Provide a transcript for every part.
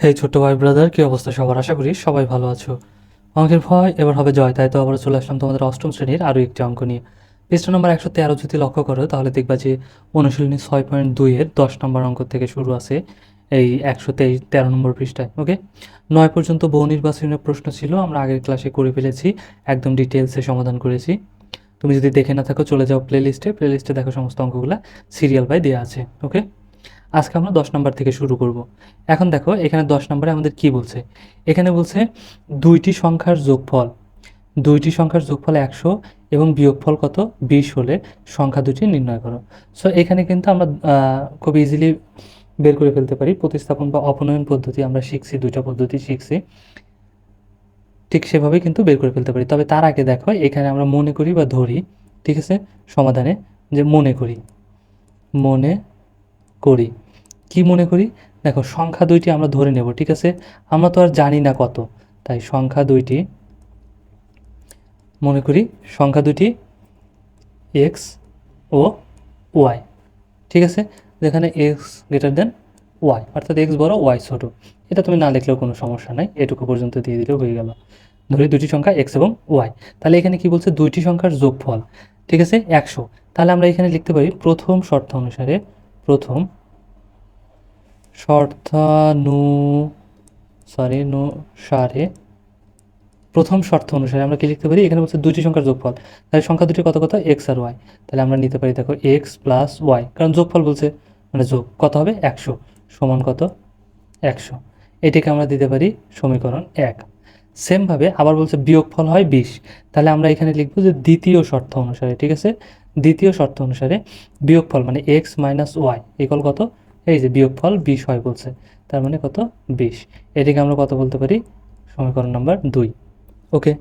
হে ছোট্ট ভাই ব্রাদার কি অবস্থা সবার? আশা করি সবাই ভালো আছো। অঙ্কের ভয়, এবার হবে জয়। তাই তো আবার চলে আসলাম তোমাদের অষ্টম শ্রেণির আরও একটি অঙ্ক নিয়ে। পৃষ্ঠ নম্বর একশো তেরো যদি লক্ষ্য করো, তাহলে দেখবা যে অনুশীলনী ছয় পয়েন্ট দুইয়ের দশ নম্বর অঙ্ক থেকে শুরু আছে এই একশো তেইশ তেরো নম্বর পৃষ্ঠায় ওকে নয় পর্যন্ত বহু নির্বাচনের প্রশ্ন ছিল, আমরা আগের ক্লাসে করে ফেলেছি, একদম ডিটেলসে সমাধান করেছি। তুমি যদি দেখে না থাকো, চলে যাও প্লে লিস্টে প্লে লিস্টে দেখো সমস্ত অঙ্কগুলো সিরিয়াল বাই দেওয়া আছে ওকে আজকে আমরা দশ নম্বর থেকে শুরু করব। এখন দেখো, এখানে দশ নম্বরে আমাদের কি বলছে? এখানে বলছে দুইটি সংখ্যার যোগফল। দুইটি সংখ্যার যোগফল একশো এবং বিয়োগফল কত? বিশ হলে সংখ্যা দুটি নির্ণয় করো। সো এখানে কিন্তু আমরা খুব ইজিলি বের করে ফেলতে পারি। প্রতিস্থাপন বা অপনয়ন পদ্ধতি আমরা শিখছি, দুইটা পদ্ধতি শিখছি। ঠিক সেভাবেই কিন্তু বের করে ফেলতে পারি। তবে তার আগে দেখো, এখানে আমরা মনে করি বা ধরি, ঠিক আছে? সমাধানে যে মনে করি মনে করি। কি মনে করি? দেখো, সংখ্যা দুইটি আমরা ধরে নেব, ঠিক আছে? আমরা তো আর জানি না কত। তাই সংখ্যা দুইটি, মনে করি সংখ্যা দুইটি এক্স ও ওয়াই ঠিক আছে? যেখানে এক্স গ্রেটার দেন ওয়াই অর্থাৎ এক্স বড় ওয়াই ছোট। এটা তুমি না লিখলেও কোনো সমস্যা নাই, এটুকু পর্যন্ত দিয়ে দিলেও হয়ে গেল। ধরি দুটি সংখ্যা এক্স এবং ওয়াই তাহলে এখানে কি বলছে? দুইটি সংখ্যার যোগফল, ঠিক আছে? একশো। তাহলে আমরা এখানে লিখতে পারি প্রথম শর্ত অনুসারে প্রথম শর্তানু সরি। অনুসারে প্রথম শর্ত অনুসারে আমরা কি লিখতে পারি? এখানে বলছে দুটি সংখ্যার যোগফল। তাহলে সংখ্যা দুটি কত কত? এক্স আর ওয়াই তাহলে আমরা নিতে পারি, দেখো এক্স প্লাস ওয়াই কারণ যোগফল বলছে মানে যোগ কত হবে? একশো। সমান কত? একশো। এটাকে আমরা দিতে পারি সমীকরণ এক। সেমভাবে আবার বলছে বিয়োগফল হয় বিশ। তাহলে আমরা এখানে লিখব যে দ্বিতীয় শর্ত অনুসারে, ঠিক আছে? দ্বিতীয় শর্ত অনুসারে বিয়োগফল মানে এক্স মাইনাস ওয়াই ইকল কত? এই যে বিয়োগ ফল বিশ হয় বলছে, তার মানে কত? বিশ। এটাকে আমরা কত বলতে পারি? সমীকরণ নাম্বার দুই। ওকে,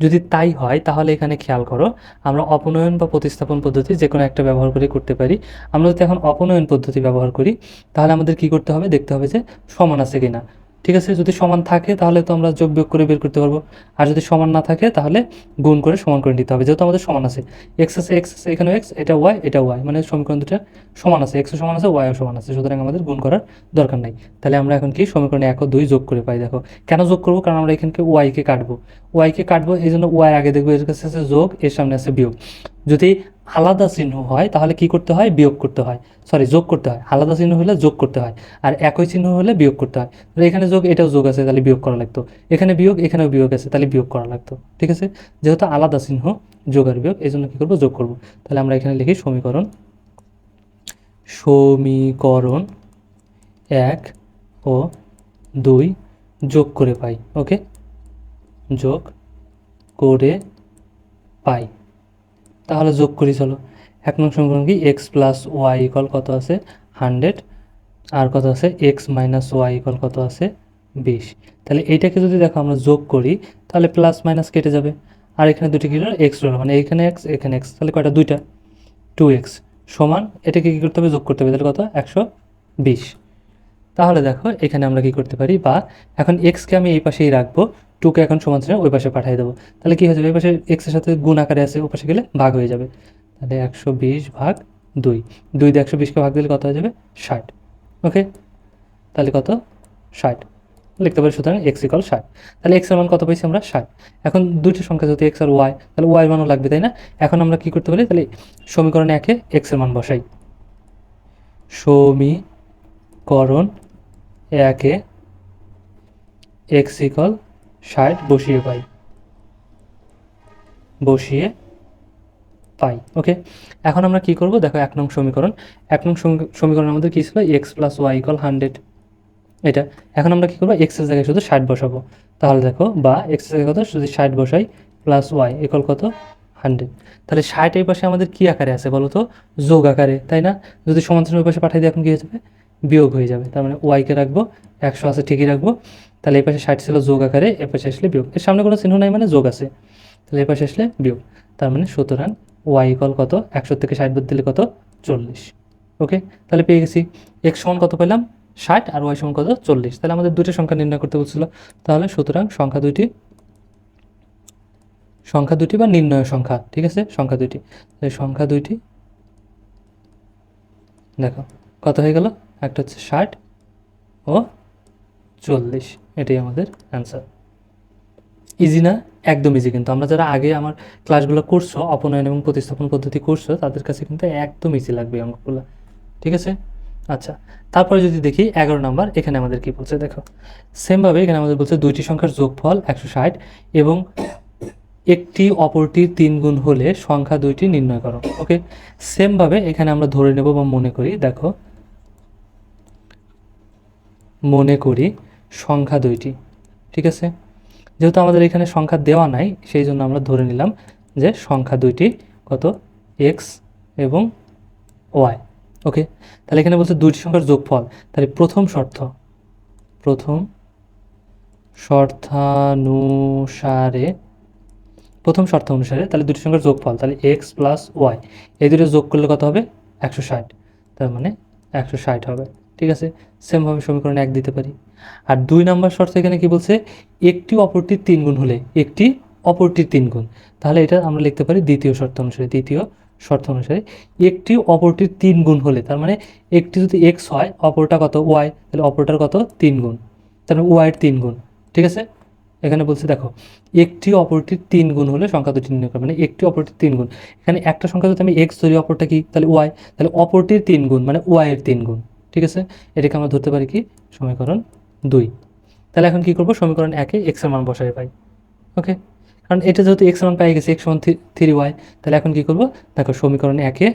যদি তাই হয়, তাহলে এখানে খেয়াল করো, আমরা অপনয়ন বা প্রতিস্থাপন পদ্ধতি যে কোনো একটা ব্যবহার করে করতে পারি। আমরা যদি এখন অপনয়ন পদ্ধতি ব্যবহার করি, তাহলে আমাদের কি করতে হবে? দেখতে হবে যে সমান আছে কিনা। ঠিক আছে? যদি সমান থাকে, তাহলে তো আমরা যোগ বিয়োগ করে বের করতে পারব। আর যদি সমান না থাকে, তাহলে গুণ করে সমান করে নিতে হবে। যেহেতু আমাদের সমান আছে। এক্স আছে এক্স আছে এখানে এক্স এটা ওয়াই এটা ওয়াই মানে সমীকরণ দুটা সমান আছে। এক্সও সমান আছে ওয়াইও সমান আছে। সুতরাং আমাদের গুণ করার দরকার নাই। তাহলে আমরা এখন কি? সমীকরণে এক ও দুই যোগ করে পাই। দেখো, কেন যোগ করব? কারণ আমরা এখানকে ওয়াইকে কাটবো। ওয়াইকে কাটবো এই জন্য ওয়াই আগে দেখব, এর কাছে আছে যোগ, এর সামনে আছে বিয়োগ। যদি আলাদা চিহ্ন হয়, তাহলে কি করতে হয়? বিয়োগ করতে হয়। সরি যোগ করতে হয়। আলাদা চিহ্ন হলে যোগ করতে হয়। আর একই চিহ্ন হলে বিয়োগ করতে হয়। তাহলে এখানে যোগ, এটাও যোগ আছে, তাহলে বিয়োগ করা লাগতো। এখানে বিয়োগ, এখানেও বিয়োগ আছে, তাহলে বিয়োগ করা লাগতো। ঠিক আছে? যেহেতু আলাদা চিহ্ন, যোগ আর বিয়োগ এই জন্য কী করব? যোগ করব। তাহলে আমরা এখানে লিখি সমীকরণ। সমীকরণ এক ও দুই যোগ করে পাই, ওকে? যোগ করে পাই। তাহলে যোগ করি, চলো। এক নং সমীকরণ কি? এক্স প্লাস ওয়াই ইকল কত আছে? হান্ড্রেড আর কত আছে? এক্স মাইনাস ওয়াই ইকল কত আছে? বিশ। তাহলে এইটাকে যদি দেখো, আমরা যোগ করি, তাহলে প্লাস মাইনাস কেটে যাবে। আর এখানে দুটি কি এক্স রইল মানে এখানে এক্স এখানে এক্স তাহলে কয়টা? দুইটা। টু এক্স সমান, এটাকে কী করতে হবে? যোগ করতে হবে। তাহলে কত? একশো বিশ। তাহলে দেখো, এখানে আমরা কি করতে পারি? বা এখন এক্সকে আমি এই পাশেই রাখব। টুকে এখন সমান চিহ্ন ওই পাশে পাঠিয়ে দেবো। তাহলে কি হয়ে যাবে? এই পাশে এক্সের সাথে গুণ আকারে আছে ওই পাশে গেলে ভাগ হয়ে যাবে। তাহলে একশো বিশ ভাগ দুই। দুই দিয়ে একশো বিশকে ভাগ দিলে কত হয়ে যাবে? ষাট। ওকে তাহলে কত? ষাট। লিখতে পারি সুতরাং এক্স ইকাল ষাট। তাহলে এক্সের মান কত পেয়েছি আমরা? ষাট। এখন দুইটি সংখ্যা যদি এক্স আর ওয়াই তাহলে ওয়াই মানও লাগবে, তাই না? এখন আমরা কি করতে পারি? তাহলে সমীকরণে একে এক্সের মান বসাই। সমীকরণ একে এক্স ইকল ষাট বসিয়ে পাই। বসিয়ে পাই ওকে এখন আমরা কি করব? দেখো এক নং সমীকরণ। এক নং সমী- সমীকরণ আমাদের কী ছিল? X plus Y equal hundred এটা। এখন আমরা কী করব? এক্সের জায়গায় শুধু ষাট বসাবো। তাহলে দেখো, বা এক্সের জায়গায় কত? শুধু ষাট বসাই প্লাস ওয়াই ইকল কত? হান্ড্রেড তাহলে ষাট এই পাশে আমাদের কী আকারে আছে বলো তো? যোগ আকারে, তাই না? যদি সমান চিহ্ন পাশে পাঠিয়ে দিই, এখন কী হয়ে যাবে? বিয়োগ হয়ে যাবে। তার মানে ওয়াইকে রাখব, একশো আছে ঠিকই রাখব। তাহলে এই পাশে ষাট ছিল যোগ আকারে, এ পাশে আসলে বিয়োগ। এর সামনে কোনো চিহ্ন নাই মানে যোগ আছে। তাহলে এই পাশে আসলে বিয়োগ। তার মানে সুতরাং ওয়াই ইকল কত? একশো থেকে ষাট বাদ দিলে কত? চল্লিশ। ওকে? তাহলে পেয়ে গেছি। এক্স সমান কত পেলাম? ষাট আর ওয়াই সমান কত? চল্লিশ। তাহলে আমাদের দুটো সংখ্যা নির্ণয় করতে বলছিল। তাহলে সুতরাং সংখ্যা দুইটি, সংখ্যা দুটি বা নির্ণয় সংখ্যা, ঠিক আছে? সংখ্যা দুইটি। তাহলে সংখ্যা দুইটি, দেখো, কত হয়ে গেল? একটা হচ্ছে ষাট ও চল্লিশ। এটাই আমাদের অ্যান্সার ইজি না? একদম ইজি কিন্তু আমরা যারা আগে আমার ক্লাসগুলো করছ, অপনয়ন এবং প্রতিস্থাপন পদ্ধতি করছ, তাদের কাছে কিন্তু একদম ইজি লাগবে অঙ্কগুলো। ঠিক আছে? আচ্ছা তারপরে যদি দেখি এগারো নাম্বার, এখানে আমাদের কি বলছে দেখো? সেমভাবে এখানে আমাদের বলছে দুইটি সংখ্যার যোগফল একশো ষাট এবং একটি অপরটির তিন গুণ হলে সংখ্যা দুইটি নির্ণয় করো, ওকে? সেমভাবে এখানে আমরা ধরে নেব বা মনে করি, দেখো, মনে করি সংখ্যা দুইটি, ঠিক আছে? যেহেতু আমাদের এখানে সংখ্যা দেওয়া নাই, সেই জন্য আমরা ধরে নিলাম যে সংখ্যা দুইটি কত? এক্স এবং ওয়াই, ওকে? তাহলে এখানে বলছে দুইটি সংখ্যার যোগফল। তাহলে প্রথম শর্ত, প্রথম শর্তানুসারে, প্রথম শর্ত অনুসারে তাহলে দুটি সংখ্যার যোগফল, তাহলে এক্স প্লাস ওয়াই, এই দুটো যোগ করলে কত হবে? একশো ষাট, তার মানে একশো ষাট হবে। ঠিক আছে? সেমভাবে সমীকরণ এক দিতে পারি। আর দুই নম্বর শর্ত এখানে কি বলছে? একটি অপরটির তিন গুণ হলে, একটি অপরটির তিন গুণ। তাহলে এটা আমরা লিখতে পারি দ্বিতীয় শর্ত অনুসারে, দ্বিতীয় শর্ত অনুসারে। একটি অপরটির তিন গুণ হলে, তার মানে একটি যদি এক্স হয়, অপরটা কত? ওয়াই তাহলে অপরটার কত? তিন গুণ। তাহলে ওয়াইয়ের তিন গুণ। ঠিক আছে? এখানে বলছে দেখো, একটি অপরটির তিন গুণ হলে সংখ্যা দুটি নির্ণয় করবে। মানে একটি অপরটির তিন গুণ। এখানে একটা সংখ্যা যদি আমি এক্স ধরি, অপরটা কি? তাহলে ওয়াই তাহলে অপরটির তিন গুণ মানে ওয়াইয়ের তিন গুণ। ঠিক আছে? এটাকে আমরা ধরতে পারি কি? সমীকরণ দুই। তাহলে এখন কি করব? সমীকরণ একে এক্সের মান বসায় পাই। ওকে? কারণ এটা যেহেতু এক্স মান পাই গেছে এক্স সমান থ্রি ওয়াই তাহলে এখন কি করব? দেখো, সমীকরণ একে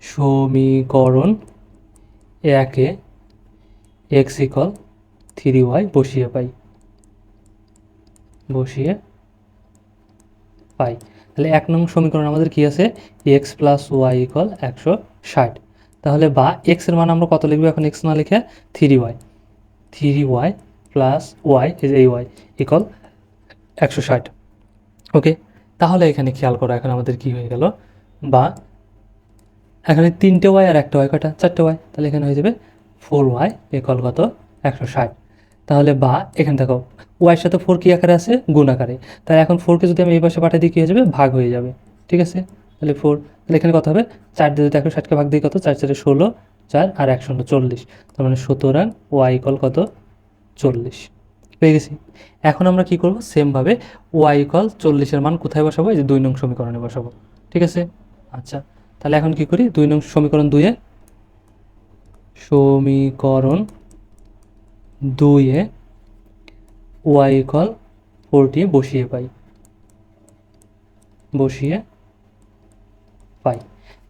সমীকরণ একে এক্স ইকল থ্রি ওয়াই বসিয়ে পাই। বসিয়ে পাই। তাহলে এক নং সমীকরণ আমাদের কি আছে? এক্স প্লাস ওয়াই ইকল একশো ষাট। তাহলে বা এক্সের মান আমরা কত লিখব? এখন এক্স না লিখে three Y three Y plus Y এই ওয়াই ইকল একশো ষাট। ওকে তাহলে এখানে খেয়াল করো, এখন আমাদের কি হয়ে গেল? বা এখানে তিনটে ওয়াই আর একটা ওয়াই কটা চারটে ওয়াই তাহলে এখানে হয়ে যাবে ফোর ওয়াই ইকল কত? একশো ষাট। তাহলে বা এখানে দেখো ওয়াইয়ের সাথে ফোর কি আকারে আছে? গুণ আকারে। তাহলে এখন ফোরকে যদি আমি এই পাশে পাঠিয়ে দিই, কী হয়ে যাবে? ভাগ হয়ে যাবে। ঠিক আছে? তাহলে ফোর তাহলে এখানে কত হবে? চার দিয়ে যদি একশো ষাটকে ভাগ দিয়ে কত? চার, চারে ষোলো, চার আর এক শূন্য চল্লিশ। তার মানে সুতরাং ওয়াই ইকল কত? চল্লিশ। পেয়ে গেছি। এখন আমরা কি করব? সেমভাবে ওয়াই ইকল চল্লিশের মান কোথায় বসাবো? এই যে দুই নং সমীকরণে বসাবো। ঠিক আছে? আচ্ছা তাহলে এখন কি করি? দুই নং সমীকরণ দুইয়ে সমীকরণ দুইয়ে ওয়াই ইকল ফোরটি বসিয়ে পাই। বসিয়ে পাই।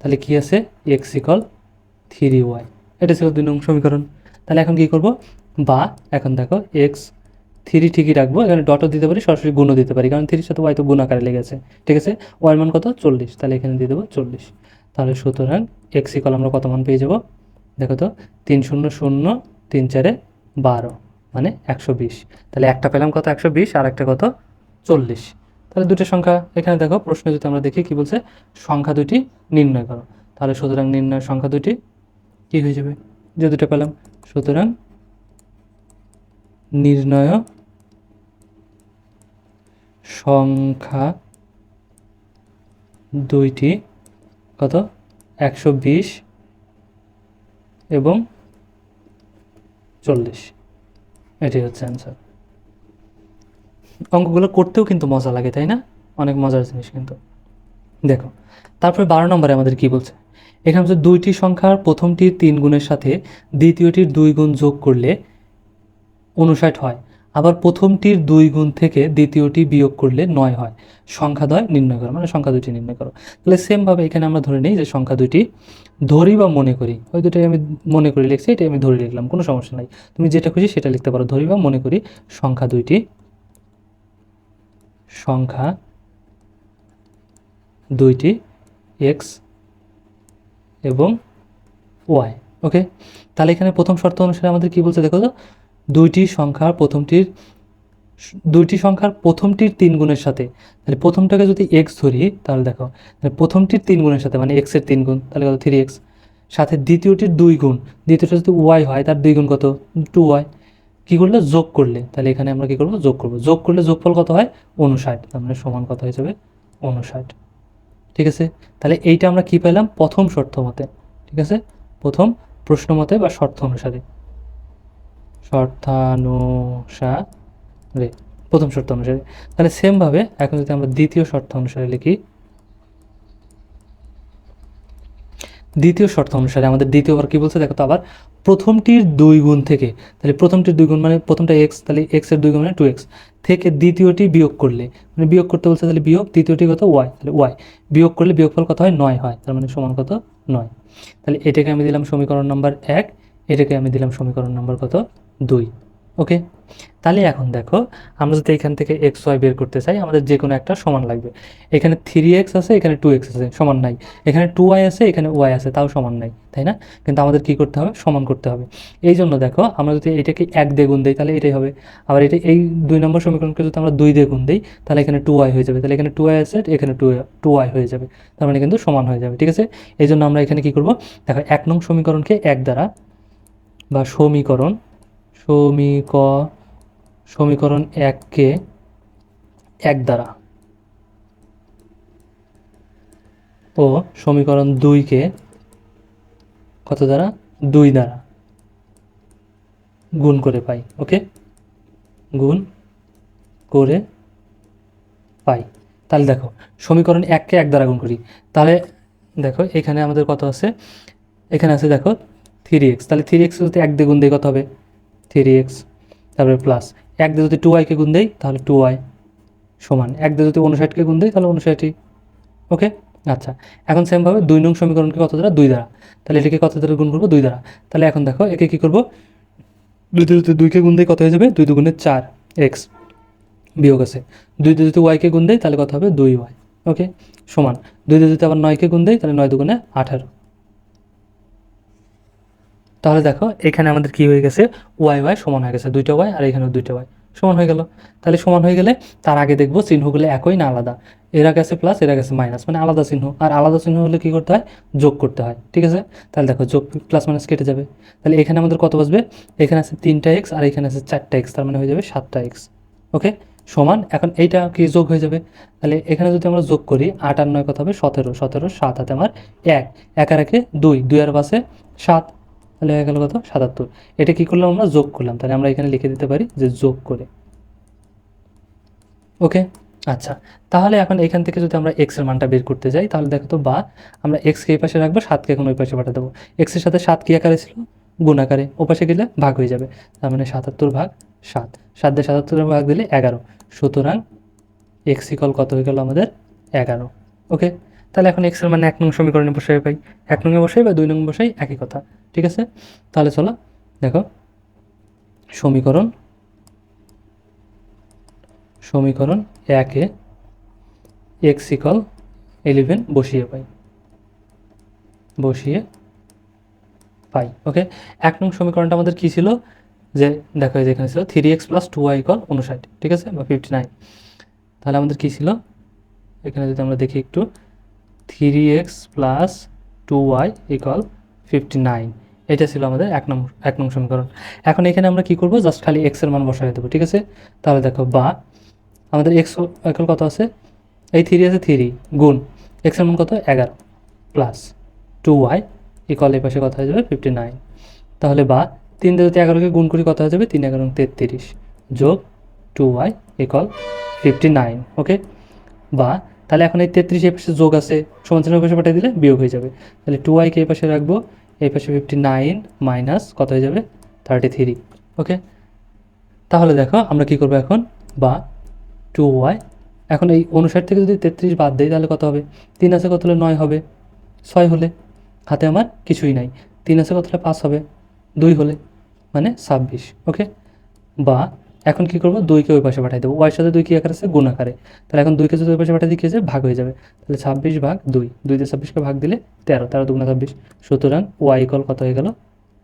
তাহলে কি আছে? এক্স ইকল থ্রি ওয়াই এটা ছিল দুই নং সমীকরণ। তাহলে এখন কি করব? বা এখন দেখো এক্স থ্রি ঠিকই রাখব। এখানে ডটও দিতে পারি, সরাসরি গুণও দিতে পারি। কারণ থ্রির সাথে ওয়াই তো গুণ আকারে লেগেছে ঠিক আছে? ওয়াই মান কত? চল্লিশ। তাহলে এখানে দিয়ে দেবো চল্লিশ। তাহলে সুতরাং এক্স ইকল আমরা কত মান পেয়ে যাব? দেখো তো, তিন শূন্য শূন্য তিন চারে বারো মানে একশো বিশ। তাহলে একটা পেলাম কত? একশো বিশ, আর একটা কত? চল্লিশ। তাহলে দুটো সংখ্যা এখানে দেখো, প্রশ্ন যদি আমরা দেখি কি বলছে, সংখ্যা দুটি নির্ণয় করো। তাহলে সুতরাং নির্ণয় সংখ্যা দুটি কি হয়ে যাবে? যে দুটো পেলাম। সুতরাং নির্ণয় সংখ্যা দুইটি কত? একশো বিশ এবং চল্লিশ। এটাই হচ্ছে অ্যান্সার অঙ্কগুলো করতেও কিন্তু মজা লাগে, তাই না? অনেক মজার জিনিস কিন্তু। দেখো, তারপরে বারো নম্বরে আমাদের কি বলছে? এখানে হচ্ছে দুইটি সংখ্যার প্রথমটির তিন গুণের সাথে দ্বিতীয়টির দুই গুণ যোগ করলে উনষাট হয়। আবার প্রথমটির দুই গুণ থেকে দ্বিতীয়টি বিয়োগ করলে নয় হয়। সংখ্যা দ্বয় নির্ণয় করো মানে সংখ্যা দুটি নির্ণয় করো। তাহলে সেমভাবে এখানে আমরা ধরে নিই যে সংখ্যা দুটি ধরি বা মনে করি। ওই দুটাই আমি মনে করি লিখছি, এটাই আমি ধরে লিখলাম, কোনো সমস্যা নাই। তুমি যেটা খুশি সেটা লিখতে পারো, ধরি বা মনে করি সংখ্যা দুইটি সংখ্যা দুইটি এক্স এবং ওয়াই, ওকে? তাহলে এখানে প্রথম শর্ত অনুসারে আমাদের কি বলছে দেখো তো? দুইটি সংখ্যার প্রথমটির দুইটি সংখ্যার প্রথমটির তিন গুণের সাথে। তাহলে প্রথমটাকে যদি এক্স ধরি, তাহলে দেখো, তাহলে প্রথমটির তিন গুণের সাথে মানে এক্সের তিন গুণ, তাহলে কত? থ্রি এক্স সাথে দ্বিতীয়টির দুই গুণ, দ্বিতীয়টা যদি ওয়াই হয়, তার দুই গুণ কত? টু ওয়াই কী করলে? যোগ করলে। তাহলে এখানে আমরা কী করব? যোগ করব। যোগ করলে যোগফল কত হয়? উনষাট তার মানে সমান কত হয়ে যাবে? উনষাট ঠিক আছে? তাহলে এইটা আমরা কি পেলাম? প্রথম শর্ত মতে। ঠিক আছে? প্রথম প্রশ্ন মতে বা শর্ত অনুসারে। শর্তানুসারে। প্রথম শর্ত অনুসারে। তাহলে সেমভাবে এখন যদি আমরা দ্বিতীয় শর্ত অনুসারে লিখি দ্বিতীয় শর্ত অনুসারে আমাদের দ্বিতীয়বার কি বলছে? দেখো তো আবার প্রথমটির দুই গুণ থেকে, তাহলে প্রথমটির দুই গুণ মানে প্রথমটা এক্স তাহলে এক্সের দুই গুণ মানে টু এক্স থেকে দ্বিতীয়টি বিয়োগ করলে মানে বিয়োগ করতে বলছে তাহলে বিয়োগ তৃতীয়টি কত? ওয়াই তাহলে ওয়াই বিয়োগ করলে বিয়োগফল কত হয়? নয় হয়, তার মানে সমান কত? নয়। তাহলে এটাকে আমি দিলাম সমীকরণ নাম্বার এক, এটাকে আমি দিলাম সমীকরণ নম্বর কত? দুই। ওকে তাহলে এখন দেখো, আমরা যদি এখান থেকে এক্স ওয়াই বের করতে চাই, আমাদের যে কোনো একটা সমান লাগবে। এখানে থ্রি এক্স আছে, এখানে টু এক্স আছে, সমান নাই। এখানে টু ওয়াই আছে, এখানে ওয়াই আছে, তাও সমান নাই, তাই না? কিন্তু আমাদের কি করতে হবে? সমান করতে হবে। এই জন্য দেখো, আমরা যদি এটাকে এক দিয়ে গুণ দিই, তাহলে এটাই হবে। আবার এটা এই দুই নম্বর সমীকরণকে যদি আমরা দুই দিয়ে গুণ দিই, তাহলে এখানে টু ওয়াই হয়ে যাবে। তাহলে এখানে টু ওয়াই আছে, এখানে টু টু ওয়াই হয়ে যাবে। তার মানে কিন্তু সমান হয়ে যাবে, ঠিক আছে? এই জন্য আমরা এখানে কি করব? দেখো, এক নং সমীকরণকে এক দ্বারা বা সমীকরণ সমীক, সমীকরণ এককে এক দ্বারা। ও সমীকরণ দুইকে কত দ্বারা? দুই দ্বারা। গুণ করে পাই, ওকে? গুণ করে পাই। তাহলে দেখো, সমীকরণ এককে এক দ্বারা গুণ করি। তাহলে দেখো, এখানে আমাদের কত আছে? এখানে আছে দেখো থ্রি এক্স তাহলে থ্রি এক্স এক দিয়ে গুণ দেয় কত হবে? থ্রি এক্স তারপরে প্লাস এক দিয়ে যদি টু ওয়াইকে গুণ দেই, তাহলে টু ওয়াই সমান। এক দিয়ে যদি উনষাটকে গুণ দেই, তাহলে উনষাটই ওকে আচ্ছা। এখন সেমভাবে দুই নং সমীকরণকে কত দ্বারা? দুই দ্বারা। তাহলে এটাকে কত দ্বারা গুণ করব? দুই দ্বারা। তাহলে এখন দেখো, একে কী করব? দুই দিয়ে যদি দুইকে গুণ দেই, কত হয়ে যাবে? দুই দুগুণে চার এক্স বিয়োগ আছে। দুই দিয়ে যদি ওয়াইকে গুণ দেয় তাহলে কত হবে? দুই ওয়াই ওকে সমান। দুই দিয়ে যদি আবার নয়কে গুণ দেয় তাহলে নয় দুগুণে আঠারো। তাহলে দেখো, এখানে আমাদের কি হয়ে গেছে? ওয়াই ওয়াই সমান হয়ে গেছে দুইটা ওয়াই আর এখানে দুইটা ওয়াই সমান হয়ে গেল। তাহলে সমান হয়ে গেলে তার আগে দেখব চিহ্নগুলো একই না আলাদা। এরা আগে আছে প্লাস এর আগে আছে মাইনাস মানে আলাদা চিহ্ন। আর আলাদা চিহ্ন হলে কী করতে হয়? যোগ করতে হয়, ঠিক আছে? তাহলে দেখো যোগ প্লাস মাইনাস কেটে যাবে। তাহলে এখানে আমাদের কত বসবে? এখানে আছে তিনটা এক্স আর এখানে আছে চারটা এক্স তার মানে হয়ে যাবে সাতটা এক্স ওকে সমান, এখন এইটা কি যোগ হয়ে যাবে? তাহলে এখানে যদি আমরা যোগ করি, আট আর নয় কত হবে? সতেরো। সতেরো, সাত, হাতে আমার এক। এক আর একে দুই। দুই আর পাশে সাত। তাহলে হয়ে গেল কত? সাতাত্তর। এটা কি করলাম আমরা? যোগ করলাম। তাহলে আমরা এখানে লিখে দিতে পারি যে যোগ করে। ওকে? আচ্ছা। তাহলে এখন এখান থেকে যদি আমরা এক্সের মানটা বের করতে যাই, তাহলে দেখো তো বা, আমরা এক্সকে এই পাশে রাখব সাতকে এখন ওই পাশে পাঠা দেবো। এক্সের সাথে সাত কী আকারে ছিল? গুণ আকারে। ও পাশে গেলে ভাগ হয়ে যাবে। তার মানে সাতাত্তর ভাগ সাত। সাত দিয়ে সাতাত্তরের ভাগ দিলে এগারো। সুতরাং এক্স ইকল কত হয়ে গেল আমাদের? এগারো। ওকে? তাহলে এখন এক্সের মানে এক নং সমীকরণে বসাই পাই এক নংয়ে বসাই বা দুই নং বসাই, একই কথা। ঠিক আছে? তাহলে চলো, দেখো। সমীকরণ সমীকরণ একে এক্স ইকল ইলেভেন বসিয়ে পাই। বসিয়ে পাই ওকে এক নং সমীকরণটা আমাদের কী ছিল? যে, দেখো এই যে এখানে ছিল three X plus two Y equal উনষাট ঠিক আছে? বা ফিফটি নাইন তাহলে আমাদের কী ছিল? এখানে যদি আমরা দেখি একটু three X plus two Y equal fifty nine এটা ছিল আমাদের এক নং এক নং সমীকরণ। এখন এখানে আমরা কি করব? জাস্ট খালি এক্সের মান বসাই দেবো, ঠিক আছে? তাহলে দেখো, বা আমাদের এক্স এখন কত আছে? এই থ্রি আছে থ্রি গুণ। এক্সের মান কত? এগারো প্লাস টু ওয়াই ইকল এই পাশে কত হয়ে যাবে? ফিফটি নাইন তাহলে বা তিন যদি এগারোকে গুণ করি কত হয়ে যাবে? তিন, এগারো তেত্রিশ যোগ two Y equal fifty nine okay বা তাহলে এখন এই তেত্রিশ এই পাশে যোগ আছে, সমান চিহ্ন পাশে পাঠিয়ে দিলে বিয়োগ হয়ে যাবে। তাহলে টু ওয়াইকে এই পাশে রাখব, এই পাশে ফিফটি নাইন মাইনাস কত হয়ে যাবে? থার্টি থ্রি ওকে তাহলে দেখো আমরা কি করব এখন? বা টু ওয়াই এখন এই উনষাট থেকে যদি তেত্রিশ বাদ দেয় তাহলে কত হবে? তিন আছে কত হলে নয় হবে? ছয় হলে? হাতে আমার কিছুই নাই। তিন আছে কত হলে পাঁচ হবে? দুই হলে মানে ছাব্বিশ ওকে বা এখন কি করব? দুইকে ওই পাশে পাঠিয়ে দেবো। ওয়াইয়ের সাথে দুই কি আকার আছে, গুণ আকারে। তাহলে এখন দুইকে যদি ওই পাশে পাঠিয়ে কি হয়েছে ভাগ হয়ে যাবে। তাহলে ছাব্বিশ ভাগ দুই। দুই দিয়ে ছাব্বিশকে ভাগ দিলে তেরো। তেরো দুগুণা ছাব্বিশ। সুতরাং ওয়াই ইকল কত হয়ে গেল?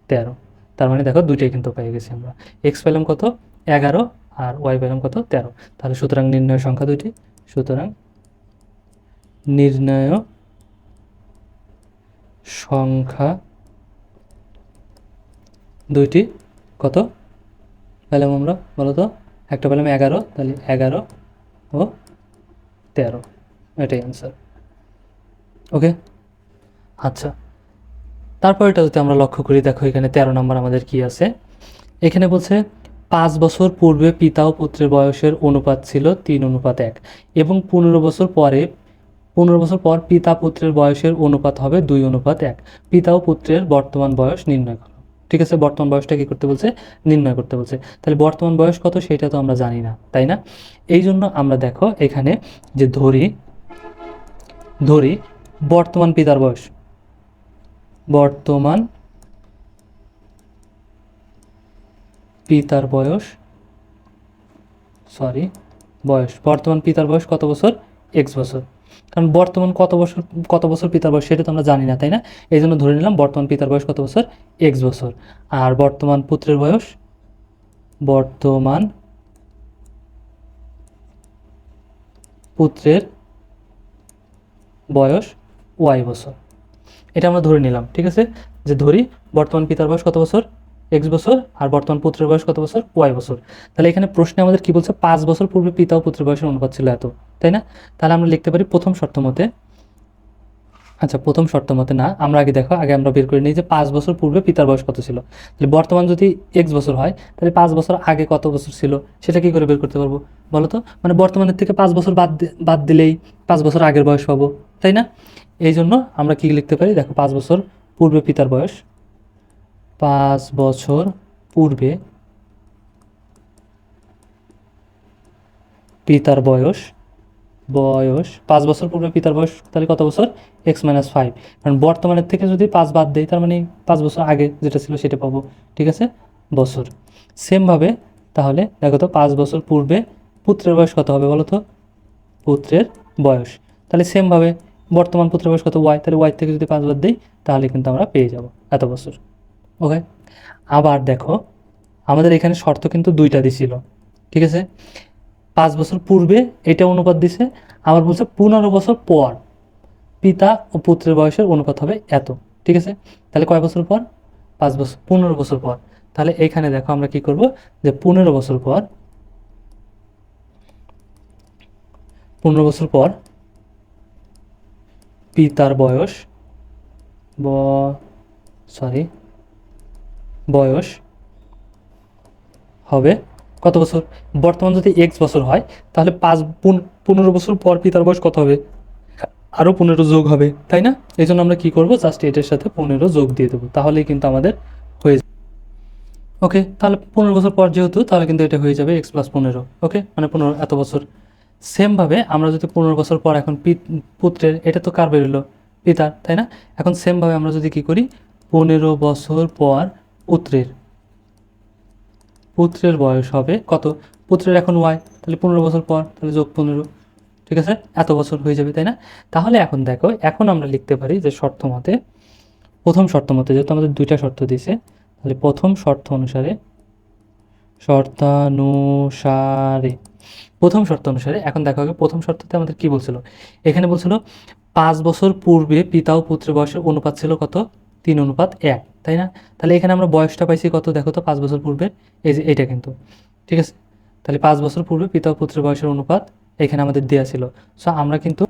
তেরো। তার মানে দেখো দুইটাই কিন্তু পেয়ে গেছি আমরা। এক্স পেলাম কত? এগারো। আর ওয়াই পেলাম কত? তেরো। তাহলে সুতরাং নির্ণয় সংখ্যা দুইটি। সুতরাং নির্ণয় সংখ্যা দুইটি কত? পেলাম আমরা, বলো তো? একটা পেলাম এগারো, তাহলে এগারো ও তেরো। এটাই অ্যান্সার ওকে আচ্ছা। তারপর এটা যদি আমরা লক্ষ্য করি, দেখো এখানে তেরো নম্বর আমাদের কি আছে? এখানে বলছে, পাঁচ বছর পূর্বে পিতা ও পুত্রের বয়সের অনুপাত ছিল তিন অনুপাত এক এবং পনেরো বছর পরে, পনেরো বছর পর পিতা পুত্রের বয়সের অনুপাত হবে দুই অনুপাত এক। পিতা ও পুত্রের বর্তমান বয়স নির্ণয় করো। ঠিক আছে, বর্তমান বয়সটা কি করতে বলছে? নির্ণয় করতে বলছে। তাহলে বর্তমান বয়স কত সেটা তো আমরা জানি না, তাই না? এই জন্য আমরা দেখো এখানে যে ধরি ধরি বর্তমান পিতার বয়স। বর্তমান পিতার বয়স সরি বয়স। বর্তমান পিতার বয়স কত বছর? এক্স বছর। কারণ বর্তমান কত বছর কত বছর পিতার বয়স সেটা তো আমরা জানি না, তাই না? এই জন্য ধরে নিলাম বর্তমান পিতার বয়স কত বছর? এক্স বছর। আর বর্তমান পুত্রের বয়স? বর্তমান পুত্রের বয়স ওয়াই বছর। এটা আমরা ধরে নিলাম, ঠিক আছে? যে ধরি, বর্তমান পিতার বয়স কত বছর? এক্স বছর আর বর্তমান পুত্রের বয়স কত বছর? ওয়াই বছর। তাহলে এখানে প্রশ্নে আমাদের কি বলছে? পাঁচ বছর পূর্বে পিতা ও পুত্রের বয়সের অনুপাত ছিল এত, তাই না? তাহলে আমরা লিখতে পারি প্রথম শর্ত মতে আচ্ছা প্রথম শর্ত মতে না, আমরা আগে দেখো, আগে আমরা বের করে নিই যে পাঁচ বছর পূর্বে পিতার বয়স কত ছিল। তাহলে বর্তমান যদি এক্স বছর হয়, তাহলে পাঁচ বছর আগে কত বছর ছিল? সেটা কি করে বের করতে পারব? বলো তো? মানে বর্তমানের থেকে পাঁচ বছর বাদ বাদ দিলেই পাঁচ বছর আগের বয়স পাবো, তাই না? এই জন্য আমরা কি লিখতে পারি? দেখো, পাঁচ বছর পূর্বে পিতার বয়স পাঁচ বছর পূর্বে পিতার বয়স বয়স, পাঁচ বছর পূর্বে পিতার বয়স তাহলে কত বছর? X minus five. কারণ বর্তমানের থেকে যদি পাঁচ বাদ দেয় তার মানে পাঁচ বছর আগে যেটা ছিল সেটা পাবো। ঠিক আছে? বছর। সেমভাবে তাহলে দেখো তো, পাঁচ বছর পূর্বে পুত্রের বয়স কত হবে বলো তো? পুত্রের বয়স। তাহলে সেমভাবে বর্তমান পুত্রের বয়স কত? ওয়াই। তাহলে ওয়াই থেকে যদি পাঁচ বাদ দিই, তাহলে কিন্তু আমরা পেয়ে যাব। এত বছর। ওকে আবার দেখো, আমাদের এখানে শর্ত কিন্তু দুইটা দিছিল, ঠিক আছে? পাঁচ বছর পূর্বে এটা অনুপাত দিছে, আবার বলছে পনেরো বছর পর পিতা ও পুত্রের বয়সের অনুপাত হবে এত, ঠিক আছে? তাহলে কয় বছর পর? পাঁচ বছর পনেরো বছর পর। তাহলে এখানে দেখো আমরা কি করব যে পনেরো বছর পর, পনেরো বছর পর পিতার বয়স ব সরি বয়স হবে কত বছর? বর্তমান যদি এক্স বছর হয়, তাহলে পাঁচ পন- পনেরো বছর পর পিতার বয়স কত হবে? আরও পনেরো যোগ হবে, তাই না? এই জন্য আমরা কী করব? জাস্ট এটার সাথে পনেরো যোগ দিয়ে দেবো। তাহলেই কিন্তু আমাদের হয়ে যাবে। ওকে তাহলে পনেরো বছর পর যেহেতু, তাহলে কিন্তু এটা হয়ে যাবে এক্স প্লাস পনেরো। ওকে মানে পনেরো এত বছর। সেমভাবে আমরা যদি পনেরো বছর পর এখন পুত্রের, এটা তো কার বেরোলো? পিতার, তাই না? এখন সেমভাবে আমরা যদি কি করি? পনেরো বছর পর পুত্রের। পুত্রের বয়স হবে কত? পুত্রের এখন ওয়াই তাহলে পনেরো বছর পর, তাহলে যোগ পনেরো, ঠিক আছে? এত বছর হয়ে যাবে, তাই না? তাহলে এখন দেখো, এখন আমরা লিখতে পারি যে শর্ত মতে, প্রথম শর্ত মতে যেহেতু আমাদের দুইটা শর্ত দিছে তাহলে প্রথম শর্ত অনুসারে, শর্তানুসারে, প্রথম শর্ত অনুসারে, এখন দেখা হবে প্রথম শর্ততে আমাদের কি বলছিল? এখানে বলছিল, পাঁচ বছর পূর্বে পিতা ও পুত্রের বয়সের অনুপাত ছিল কত? তিন অনুপাত এক। তাই না? তাহলে এখানে আমরা বয়সটা পাইছি কত? দেখো তো, পাঁচ বছর পূর্বে। এই যে এইটা কিন্তু, ঠিক আছে? তাহলে পাঁচ বছর পূর্বে পিতা পুত্রের বয়সের অনুপাত এখানে আমাদের দেওয়া ছিল। সো আমরা কিন্তু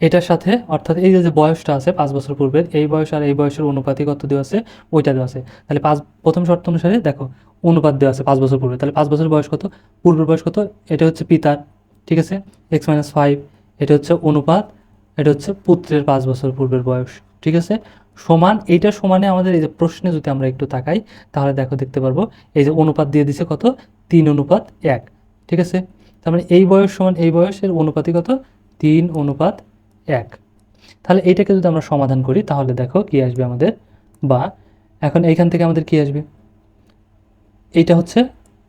এটার সাথে, অর্থাৎ এই যে বয়সটা আছে, পাঁচ বছর পূর্বের, এই বয়স আর এই বয়সের অনুপাতই কত দেওয়া আছে? ওইটা দেওয়া আছে। তাহলে পাঁচ, প্রথম শর্ত অনুসারে দেখো, অনুপাত দেওয়া আছে পাঁচ বছর পূর্বে। তাহলে পাঁচ বছর বয়স কত? পূর্বের বয়স কত? এটা হচ্ছে পিতার, ঠিক আছে? এক্স মাইনাস ফাইভ এটা হচ্ছে অনুপাত, এটা হচ্ছে পুত্রের পাঁচ বছর পূর্বের বয়স, ঠিক আছে? সমান, এইটা সমানে আমাদের এই যে প্রশ্নে যদি আমরা একটু তাকাই, তাহলে দেখো দেখতে পারব, এই যে অনুপাত দিয়ে দিছে কত? তিন অনুপাত এক, ঠিক আছে? তার মানে এই বয়স সমান এই বয়সের অনুপাতই কত? তিন অনুপাত এক। তাহলে এইটাকে যদি আমরা সমাধান করি, তাহলে দেখো কি আসবে আমাদের? বা, এখন এইখান থেকে আমাদের কি আসবে? এইটা হচ্ছে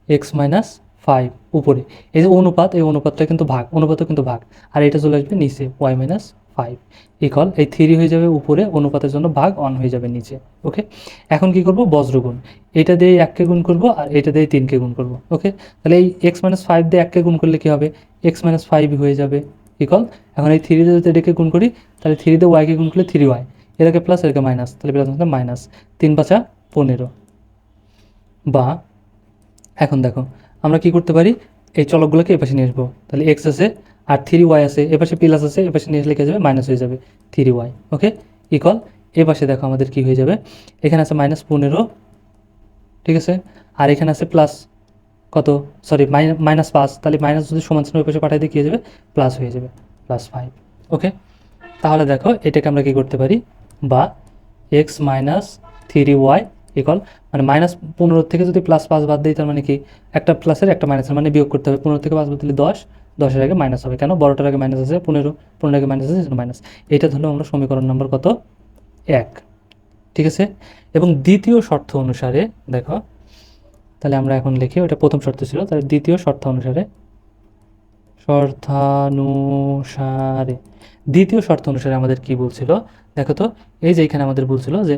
এক্স মাইনাস ফাইভ উপরে। এই যে অনুপাত, এই অনুপাতটা কিন্তু ভাগ, অনুপাতও কিন্তু ভাগ। আর এটা চলে আসবে নিচে ওয়াই মাইনাস ফাইভ ইকল এই থ্রি হয়ে যাবে উপরে, অনুপাতের জন্য ভাগ অন হয়ে যাবে নিচে ওকে এখন কি করব? বজ্রগুণ এটা দিয়ে এককে গুণ করব আর এটা দিয়ে তিনকে গুণ করব ওকে তাহলে এই এক্স মাইনাস ফাইভ দিয়ে এককে গুণ করলে কি হবে? এক্স মাইনাস ফাইভ হয়ে যাবে ইকল এখন এই থ্রি দিয়ে যদি এটাকে গুণ করি, তাহলে থ্রি দিয়ে ওয়াইকে গুণ করলে থ্রি ওয়াই এটাকে প্লাস এটাকে মাইনাস তাহলে প্লাস মাইনাস তিন পাঁচা পনেরো। বা, এখন দেখো, আমরা কি করতে পারি? এই চলকগুলোকে এপাশে নিয়ে আসব। তাহলে এক্স আছে আর থ্রি ওয়াই আছে, এপাশে প্লাস আছে, এপাশে নিয়ে আসলে কি যাবে মাইনাস হয়ে যাবে থ্রি ওয়াই ওকে ইকল এ পাশে দেখো আমাদের কি হয়ে যাবে, এখানে আছে মাইনাস পনেরো, ঠিক আছে? আর এখানে আছে প্লাস কত? সরি মাইনাস পাঁচ, তাহলে মাইনাস যদি সমান সমান পাশে পাঠাই দিয়ে কী যাবে? প্লাস হয়ে যাবে প্লাস ফাইভ ওকে তাহলে দেখো এটাকে আমরা কী করতে পারি? বা X minus three Y equal মানে মাইনাস পনেরো থেকে যদি প্লাস পাঁচ বাদ দিই, তার মানে কি? একটা প্লাসের একটা মাইনাসের মানে বিয়োগ করতে হবে, পনেরো থেকে পাঁচ বাদ দিলে দশ দশের আগে মাইনাস হবে। কেন? বড়টার আগে মাইনাস আছে, পনেরো পনেরো আগে মাইনাস আছে মাইনাস এটা ধরলে আমরা সমীকরণ নম্বর কত? এক। ঠিক আছে? এবং দ্বিতীয় শর্ত অনুসারে, দেখো, তাহলে আমরা এখন লিখি ওটা প্রথম শর্ত ছিল, তাহলে দ্বিতীয় শর্ত অনুসারে, শর্তানুসারে, দ্বিতীয় শর্ত অনুসারে আমাদের কি বলছিল? দেখো তো, এই যে এখানে আমাদের বলছিল যে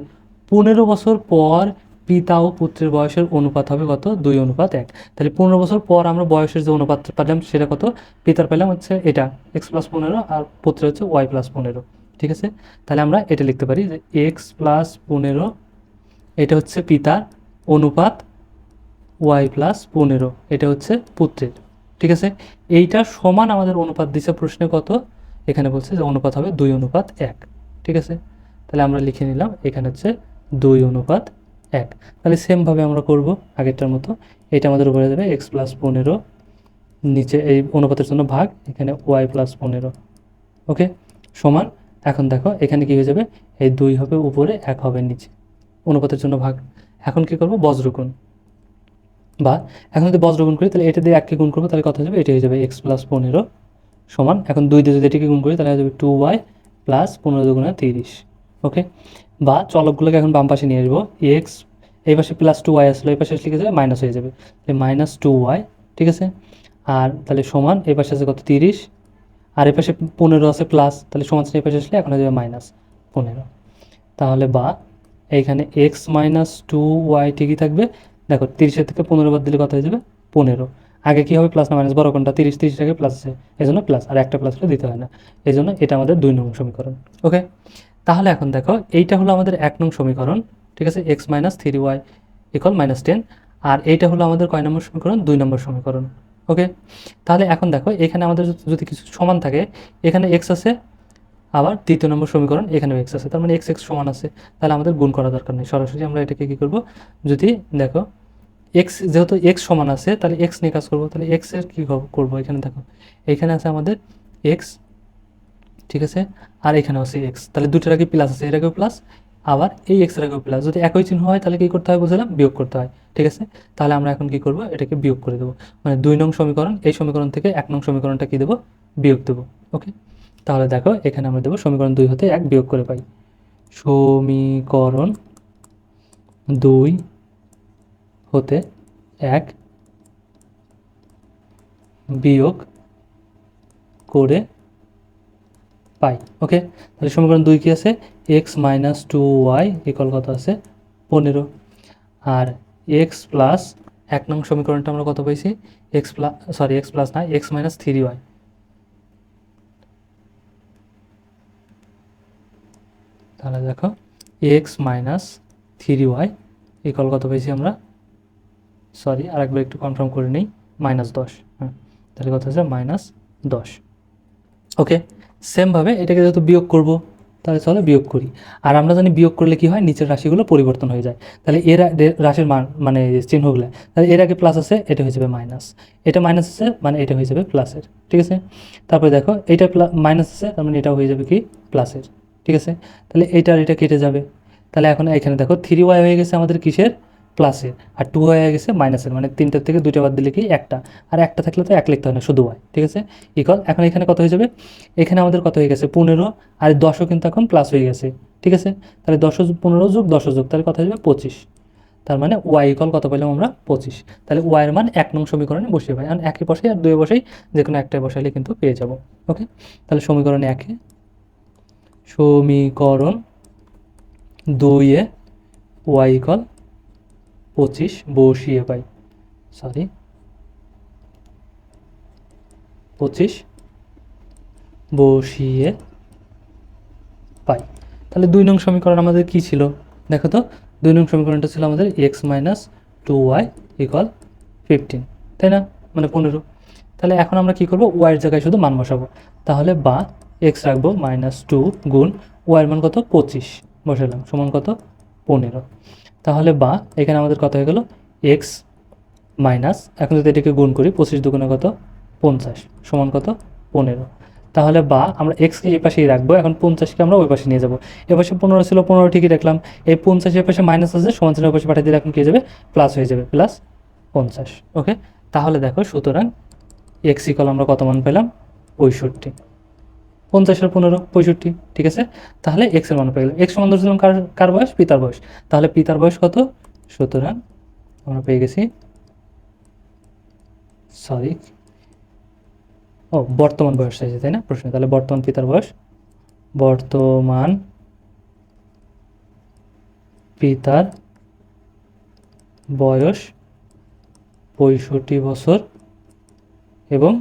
পনেরো বছর পর পিতা ও পুত্রের বয়সের অনুপাত হবে কত? দুই অনুপাত এক। তাহলে পনেরো বছর পর আমরা বয়সের যে অনুপাত পেলাম, সেটা কত? পিতার পেলাম হচ্ছে এটা এক্স প্লাস পনেরো আর পুত্রের হচ্ছে ওয়াই প্লাস পনেরো। ঠিক আছে? তাহলে আমরা এটা লিখতে পারি যে এক্স প্লাস পনেরো, এটা হচ্ছে পিতার অনুপাত ওয়াই প্লাস পনেরো, এটা হচ্ছে পুত্রের। ঠিক আছে? এইটা সমান আমাদের অনুপাত দিছে প্রশ্নে কত? এখানে বলছে যে অনুপাত হবে দুই অনুপাত এক। ঠিক আছে? তাহলে আমরা লিখে নিলাম, এখানে হচ্ছে দুই অনুপাত এক। তাহলে সেমভাবে আমরা করব আগেরটার মতো। এটা আমাদের উপরে যাবে এক্স প্লাস পনেরো। নিচে এই অনুপাতের জন্য ভাগ, এখানে ওয়াই প্লাস পনেরো। ওকে সমান, এখন দেখো, এখানে কি হয়ে যাবে? এই দুই হবে উপরে, এক হবে নিচে। অনুপাতের জন্য ভাগ। এখন কি করব? বজ্রগুণ বা, এখন যদি বজ্রগুণ করি, তাহলে এটা দিয়ে এককে গুণ করব, তাহলে কত হয়ে যাবে? এটা হয়ে যাবে এক্স প্লাস পনেরো। সমান, এখন দুই দিয়ে যদি এটাকে গুণ করি, তাহলে হয়ে যাবে টু ওয়াই প্লাস পনেরো দুগুণে তিরিশ। ওকে বা চলকগুলোকে এখন বাম পাশে নিয়ে আসব। এক্স এই পাশে প্লাস টু ওয়াই আসলো এই পাশে লিখে যাবে? মাইনাস হয়ে যাবে। তাহলে মাইনাস টু ওয়াই ঠিক আছে? আর তাহলে সমান, এই পাশে আছে কত? তিরিশ। আর এই পাশে পনেরো আছে প্লাস তাহলে সমান এই পাশে আসলে এখন হয়ে যাবে মাইনাস পনেরো। তাহলে বা, এইখানে এক্স মাইনাস টু ওয়াই ঠিকই থাকবে। দেখো, তিরিশের থেকে পনেরো বাদ দিলে কত হয়ে যাবে? পনেরো। আগে কী হবে? প্লাস না মাইনাস বড় কোনটা? তিরিশ তিরিশ আগে প্লাস আছে। এই জন্য প্লাস আর একটা প্লাস হলে দিতে হয় না। এই জন্য এটা আমাদের দুই নম্বর সমীকরণ ওকে তাহলে এখন দেখো, এইটা হলো আমাদের এক নং সমীকরণ, ঠিক আছে? X minus three Y equal minus ten আর এইটা হলো আমাদের কয় নম্বর সমীকরণ? দুই নম্বর সমীকরণ ওকে তাহলে এখন দেখো, এখানে আমাদের যদি- কিছু সমান থাকে, এখানে এক্স আছে, আবার দ্বিতীয় নম্বর সমীকরণ, এখানেও এক্স আছে, তার মানে এক্স এক্স সমান আছে। তাহলে আমাদের গুণ করা দরকার নেই। সরাসরি আমরা এটাকে কী করব? যদি দেখো এক্স যেহেতু এক্স সমান আছে, তাহলে এক্স নিয়ে কাজ করব। তাহলে এক্সের কী করব এখানে দেখো, এখানে আছে আমাদের এক্স ঠিক আছে? আর এখানে আছে এক্স তাহলে দুটোর আগে প্লাস আছে, এর আগেও প্লাস আবার এই এক্সের আগেও প্লাস যদি একই চিহ্ন হয়, তাহলে কী করতে হয় বুঝলাম? বিয়োগ করতে হয়, ঠিক আছে? তাহলে আমরা এখন কী করব? এটাকে বিয়োগ করে দেবো। মানে দুই নং সমীকরণ, এই সমীকরণ থেকে এক নং সমীকরণটা কী দেবো? বিয়োগ দেবো, ওকে? তাহলে দেখো, এখানে আমরা দেবো সমীকরণ দুই হতে এক বিয়োগ করে পাই। সমীকরণ দুই হতে এক বিয়োগ করে পাই, ওকে? তাহলে সমীকরণ দুই কি আছে? X minus two Y equal কত আছে? পনেরো। আর এক্স প্লাস এক নং সমীকরণটা আমরা কত পাইছি? X plus sorry X plus না এক্স মাইনাস থ্রি ওয়াই তাহলে দেখো X minus three Y equal কত পেয়েছি আমরা? সরি আরেকবার একটু কনফার্ম করে নিই মাইনাস দশ। হ্যাঁ তাহলে কত হচ্ছে মাইনাস দশ। ওকে? সেমভাবে এটাকে যেহেতু বিয়োগ করব, তাহলে চলো বিয়োগ করি। আর আমরা জানি বিয়োগ করলে কি হয়? নিচের রাশিগুলো পরিবর্তন হয়ে যায়। তাহলে এর রাশির মান মানে চিহ্নগুলো, তাহলে এর আগে প্লাস আছে, এটা হয়ে যাবে মাইনাস এটা মাইনাস আছে মানে এটা হয়ে যাবে প্লাসের ঠিক আছে? তারপরে দেখো এটা মাইনাস আছে, তার মানে এটা হয়ে যাবে কি? প্লাসের ঠিক আছে? তাহলে এইটা আর এটা কেটে যাবে। তাহলে এখন এখানে দেখো থ্রি ওয়াই হয়ে গেছে আমাদের কিসের? প্লাসের আর টু হয়ে গেছে মাইনাসের মানে তিনটার থেকে দুইটা বাদ দিলে কি একটা। আর একটা থাকলে তো এক লিখতে হয় না, শুধু ওয়াই ঠিক আছে? ইকল এখন এখানে কত হয়ে যাবে? এখানে আমাদের কত হয়ে গেছে? পনেরো। আর দশও কিন্তু এখন প্লাস হয়ে গেছে, ঠিক আছে? তাহলে দশ পনেরো যোগ দশ যোগ, তাহলে কত হয়ে যাবে? পঁচিশ। তার মানে ওয়াই ইকল কত পেলাম আমরা? পঁচিশ। তাহলে ওয়াইয়ের মান এক নং সমীকরণে বসিয়ে পাই। কারণ একে বসাই আর দুয়ে বসাই যে কোনো একটাই বসাইলে কিন্তু পেয়ে যাব ওকে তাহলে সমীকরণ একে। সমীকরণ দুইয়ে ওয়াই ইকল পঁচিশ, বসিয়ে পাই সরি পঁচিশ, বসিয়ে পাই তাহলে দুই নং সমীকরণ আমাদের কি ছিল? দেখো তো, দুই নং সমীকরণটা ছিল আমাদের X minus two Y equal fifteen তাই না? মানে পনেরো। তাহলে এখন আমরা কি করব? ওয়াইয়ের জায়গায় শুধু মান বসাবো। তাহলে বা এক্স রাখব মাইনাস টু গুণ ওয়াইয়ের মান কত? পঁচিশ। বসালাম। সমান কত? পনেরো। তাহলে বা, এখানে আমাদের কত হয়ে গেল? এক্স মাইনাস এখন যদি এটাকে গুণ করি, পঁচিশ দুগুণে কত? পঞ্চাশ, সমান কত? পনেরো। তাহলে বা, আমরা এক্সকে এই পাশেই রাখব, এখন পঞ্চাশকে আমরা ওই পাশে নিয়ে যাব। এ পাশে পনেরো ছিল, পনেরো ঠিকই রাখলাম এই পঞ্চাশ এর পাশে মাইনাস আছে, সমান চিহ্ন ওই পাশে পাঠিয়ে দিলে এখন কী যাবে? প্লাস হয়ে যাবে প্লাস পঞ্চাশ। ওকে তাহলে দেখো, সুতরাং এক্স ইকল আমরা কত মান পেলাম? পঁয়ষট্টি। পঞ্চাশের পনেরো, পঁয়ষট্টি, ঠিক আছে? তাহলে এক্সের মান পেয়ে গেলাম। এক্স সমান ধরছিলাম কার কার বয়স? পিতার বয়স। তাহলে পিতার বয়স কত? সুতরাং আমরা পেয়ে গেছি সরি ও, বর্তমান বয়স চাইছে, তাই না? প্রশ্ন, তাহলে বর্তমান পিতার বয়স? বর্তমান পিতার বয়স পঁয়ষট্টি বছর এবং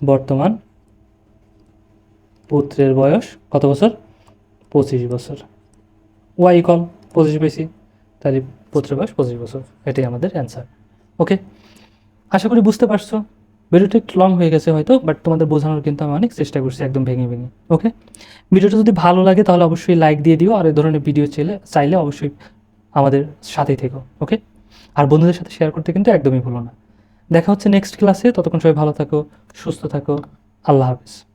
বর্তমান পুত্রের বয়স কত বছর? পঁচিশ বছর। ওয়াই কল পঁচিশ বেশি, তাহলে পুত্রের বয়স পঁচিশ বছর। এটাই আমাদের অ্যান্সার ওকে আশা করি বুঝতে পারছ। ভিডিওটা একটু লং হয়ে গেছে হয়তো বাট তোমাদের বোঝানোর কিন্তু আমি অনেক চেষ্টা করছি একদম ভেঙে ভেঙে। ওকে ভিডিওটা যদি ভালো লাগে, তাহলে অবশ্যই লাইক দিয়ে দিও, আর এই ধরনের ভিডিও চাইলে চাইলে অবশ্যই আমাদের সাথেই থেকো। ওকে আর বন্ধুদের সাথে শেয়ার করতে কিন্তু একদমই ভুলো না। দেখা হচ্ছে নেক্সট ক্লাসে ততক্ষণ সবাই ভালো থাকো, সুস্থ থাকো। আল্লাহ হাফিজ।